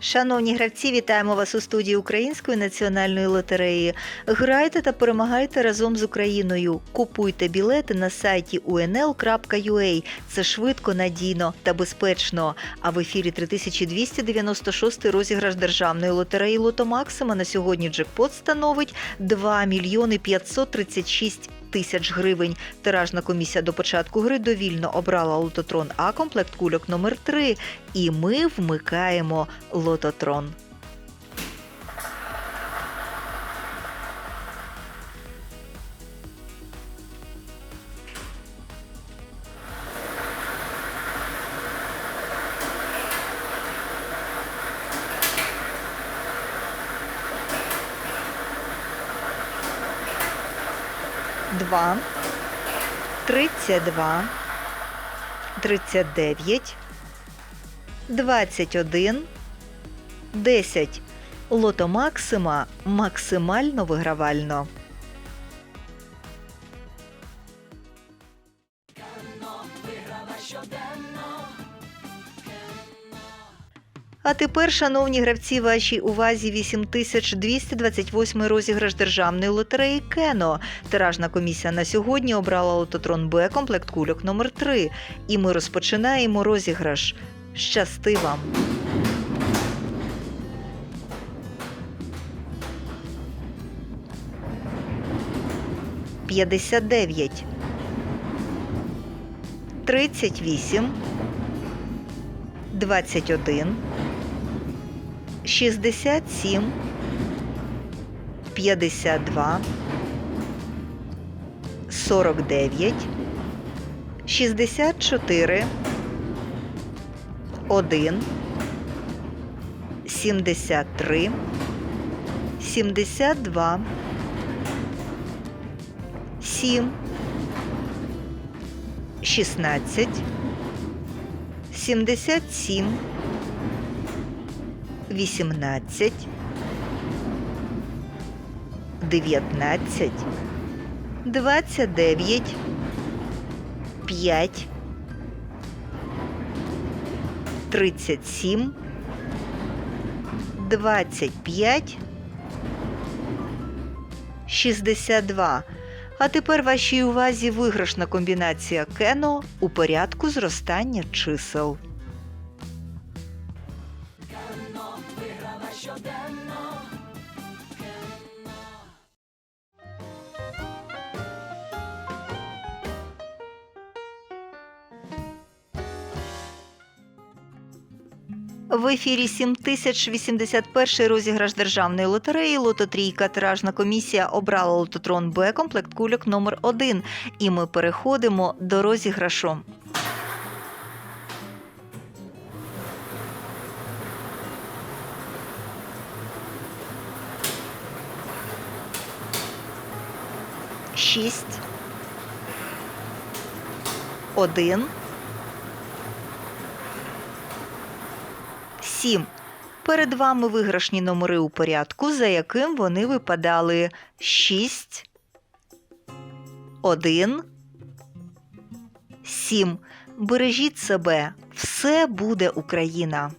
Шановні гравці, вітаємо вас у студії Української національної лотереї. Грайте та перемагайте разом з Україною. Купуйте білети на сайті unl.ua. Це швидко, надійно та безпечно. А в ефірі 3296 розіграш державної лотереї Лото Максима на сьогодні джекпот становить 2 мільйони 536 тисяч гривень. Тиражна комісія до початку гри довільно обрала лототрон А комплект кульок номер 3 І ми вмикаємо лототрон. Два, тридцять два, тридцять дев'ять, двадцять один, десять. Лото Максима максимально вигравально. А тепер, шановні гравці, вашій увазі 8228 розіграш державної лотереї Кено. Тиражна комісія на сьогодні обрала лототрон Б комплект кульок номер 3 І ми розпочинаємо розіграш. Щасти вам! П'ятдесят дев'ять. Тридцять вісім. Двадцять один. 67, 52, 49, 64, 1, 73, 72, 7, 16, 77, 18, 19, 29, 5, 37, 25, 62. А тепер вашій увазі виграшна комбінація кено у порядку зростання чисел. В ефірі 7081 розіграш державної лотереї Лототрійка. Тиражна комісія обрала лототрон Б комплект кульок номер 1 І ми переходимо до розіграшу. Шість. Один. 7. Перед вами виграшні номери у порядку, за яким вони випадали 6, 1, 7. Бережіть себе. Все буде Україна.